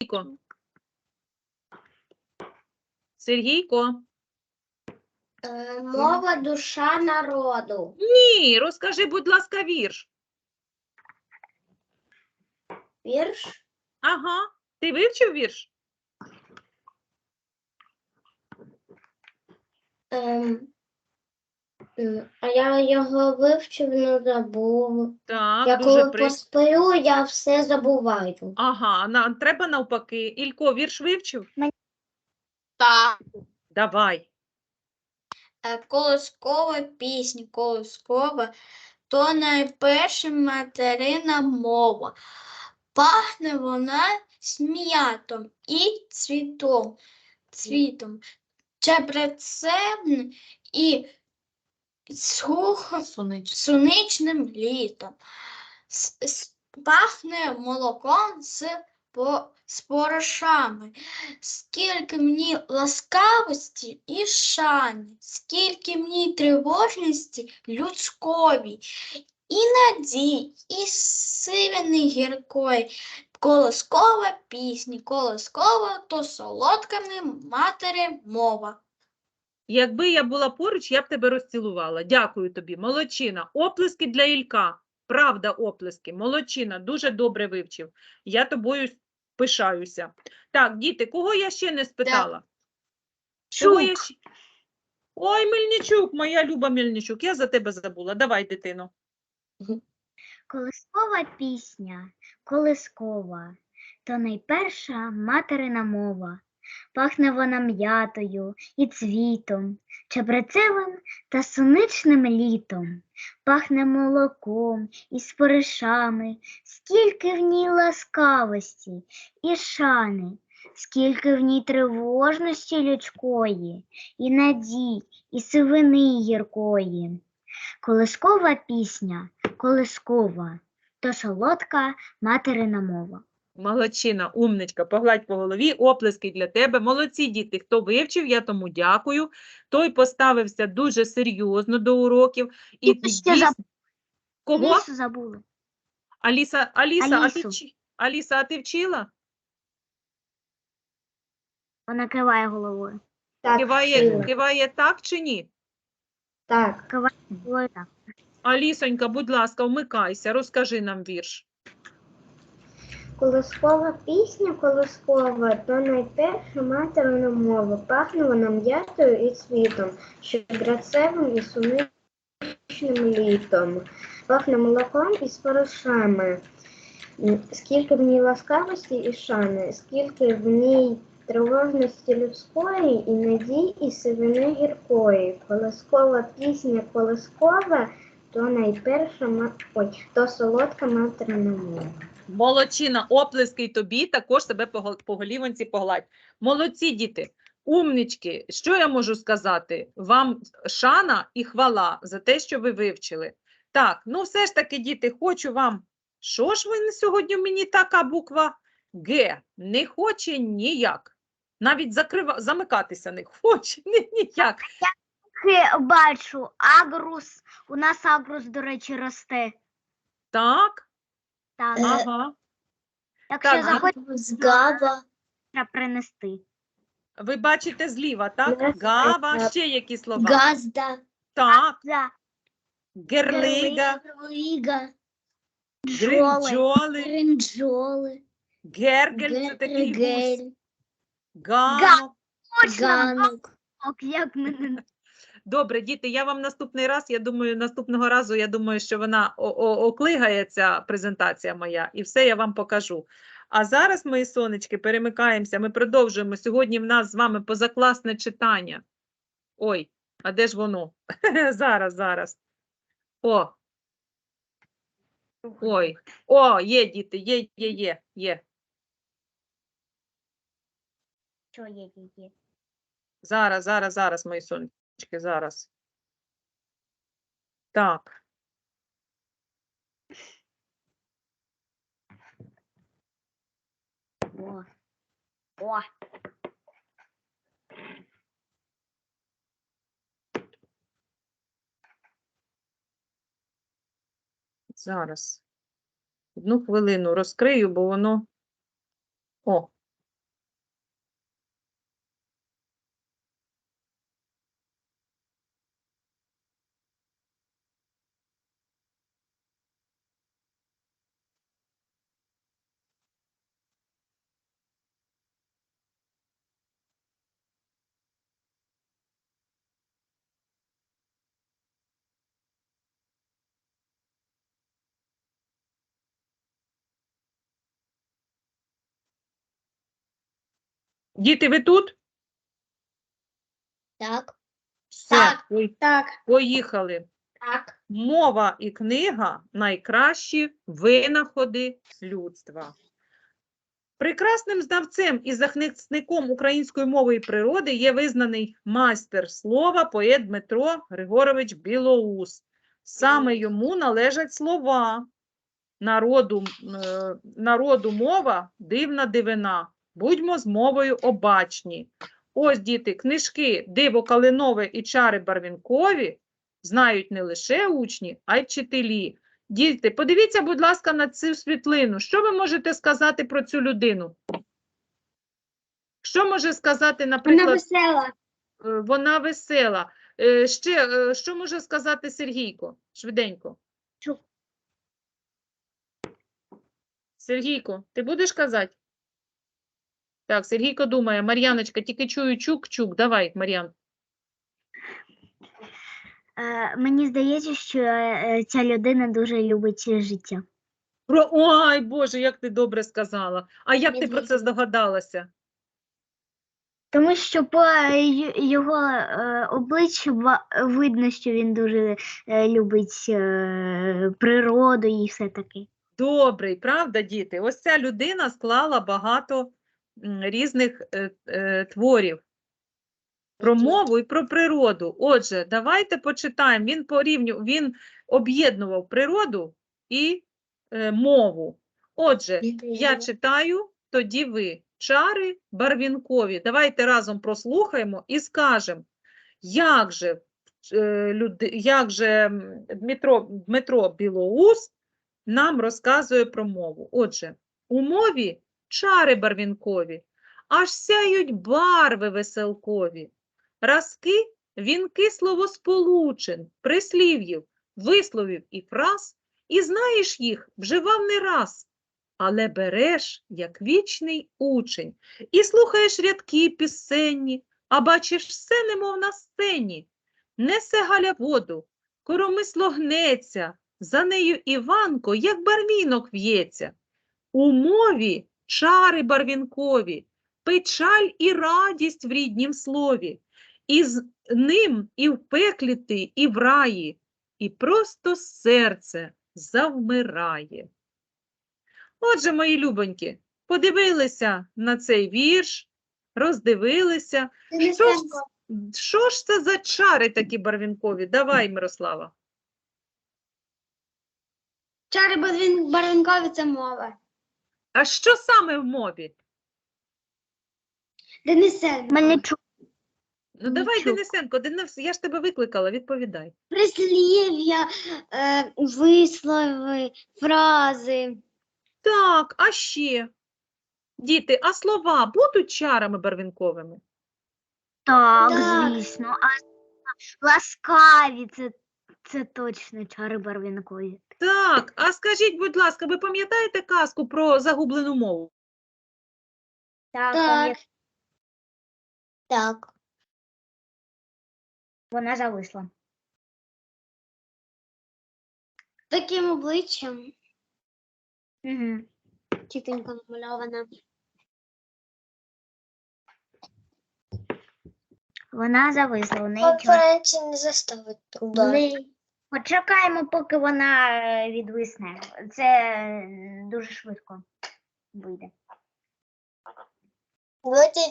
Сергійко. Сергійко. Е, Мова душа народу. Ні, розкажи, будь ласка, вірш. Вірш. Ага. Ти вивчив вірш? Ем, а я його вивчив, не забув. Так, Я дуже коли при... посплю, я все забуваю. Ага, на, треба навпаки. Ілько, вірш вивчив? Так. Давай. Е, Колоскова пісня, колоскова, то найперша материна мова. Пахне вона сміятом і цвітом, цвітом, чебрецем і сухо сонячним літом. С- с- Пахне молоком з, по, з порошами. Скільки мені ласкавості і шани, скільки мені тривожності людської, і надій, і сивини гіркої. Колоскова пісня, колоскова, то солодками матері мова. Якби я була поруч, я б тебе розцілувала. Дякую тобі. Молодчина. Оплески для Ілька. Правда, оплески. Молодчина. Дуже добре вивчив. Я тобою пишаюся. Так, діти, кого я ще не спитала? Кого я ще- Ой, Мельничук, моя люба Мельничук, я за тебе забула. Давай, дитино. Колискова пісня, колискова, то найперша материна мова. Пахне вона м'ятою і цвітом, чебрецевим та сонячним літом. Пахне молоком і споришами, скільки в ній ласкавості і шани, скільки в ній тривожності людської, і надій, і сивини гіркої. Колискова пісня, колискова, то солодка материна мова. Молодчина, умничка, погладь по голові, оплески для тебе. Молодці діти, хто вивчив, я тому дякую. Той поставився дуже серйозно до уроків. І І ще дійс- заб- Кого? Лісу забули. Аліса, Аліса, а ти, Аліса, а ти вчила? Вона киває головою. Так, Киває, киває так чи ні? так. Головою так. Алісонька, будь ласка, вмикайся, розкажи нам вірш. Колоскова пісня, колоскова, то найперша материна мова. Пахне вона м'ятою і цвітом, щедрацевим і сонячним літом. Пахне молоком і спорошами. Скільки в ній ласкавості і шани, скільки в ній тривожності людської і надій, і сивини гіркої. Колоскова пісня, колоскова, то найперша ма... Ой, то солодка материна мова. Молодчина, оплески й тобі, також себе по, гол- по голівонці погладь. Молодці діти, умнички, що я можу сказати? Вам шана і хвала за те, що ви вивчили. Так, ну все ж таки, діти, хочу вам. Що ж ви на сьогодні мені така буква Г? Не хоче ніяк. Навіть закрива... замикатися не хоче ні, ніяк. Хи, Бачу, агрус. У нас агрус, до речі, росте. Так, Так, Е, ага. якщо так, захочете Згава. принести. Ви бачите зліва, так? Yes, Гава, так. ще які слова? Газда. Так, Да. герлига, Лига. гринджоли. Ринджоли. Гергель це такий гусь. Гергель. Ганок. Точно, Ганок. ок, як мене. Добре, діти, я вам наступний раз, я думаю, наступного разу, я думаю, що вона оклигає ця презентація моя, і все я вам покажу. А зараз, мої сонечки, перемикаємося, ми продовжуємо. Сьогодні в нас з вами позакласне читання. Ой, а де ж воно? Зараз, зараз. О. Ой, о, є діти, є, є, є, є. Що є, є, є. Зараз, зараз, зараз, мої сонечки, зараз. Так. О. О. Зараз. Одну хвилину розкрию, бо воно. О, Діти, ви тут? Так. Все, Так. пой- Так. поїхали. Так. Мова і книга найкращі винаходи людства. Прекрасним знавцем і захисником української мови і природи є визнаний майстер слова, поет Дмитро Григорович Білоус. Саме йому належать слова. Народу, м, е, народу мова дивна дивина. Будьмо з мовою обачні. Ось, діти, книжки Диво Калинове і чари Барвінкові знають не лише учні, а й вчителі. Діти, подивіться, будь ласка, на цю світлину. Що ви можете сказати про цю людину? Що може сказати, наприклад, вона весела. е, вона весела? Е, Ще, е, що може сказати Сергійко? Швиденько. Сергійко, ти будеш казати? Так, Сергійко думає. Мар'яночка, тільки чую чук-чук. Давай, Мар'ян. Е, мені здається, що е, ця людина дуже любить життя. Про... Ой, Боже, як ти добре сказала. А як ти про це здогадалася? Тому що по й- його е, обличчю ва- видно, що він дуже е, любить е, природу і все таке. Добрий, правда, діти? Ось ця людина склала багато різних е, е, творів про мову і про природу. Отже, давайте почитаємо. Він порівню, він об'єднував природу і е, мову. Отже, я читаю, тоді ви. Чари барвінкові. Давайте разом прослухаємо і скажемо, як же, е, люди, як же Дмитро, Дмитро Білоус нам розказує про мову. Отже, у мові чари барвінкові, аж сяють барви веселкові, разки, вінки словосполучень, прислів'їв, висловів і фраз, і знаєш їх, вживав не раз, але береш, як вічний учень, і слухаєш рядки пісенні, а бачиш все, немов на сцені. Несе Галя воду, коромисло гнеться, за нею Іванко, як барвінок в'ється. У мові чари барвінкові, печаль і радість в ріднім слові, і з ним і в пеклі ти, і в раї, і просто серце завмирає. Отже, мої любоньки, подивилися на цей вірш, роздивилися. Що ж, що ж це за чари такі барвінкові? Давай, Мирослава. Чари барвінкові це мова. А що саме в мові? Денисенко. Мельничук. Ну, давай, Нічого. Денисенко, Денис, я ж тебе викликала, відповідай. Прислів'я, е, вислови, фрази. Так, а ще? Діти, а слова будуть чарами барвінковими? Так, Так. звісно. А ласкаві це, це точно чари барвінкові. Так, а скажіть, будь ласка, ви пам'ятаєте казку про загублену мову? Так, Так. Так. вона зависла. Таким обличчям Угу. тітонька намальована. Вона зависла. У неї чор... Не заставить труда. Почекаємо, поки вона е, відвисне. Це дуже швидко вийде. Эти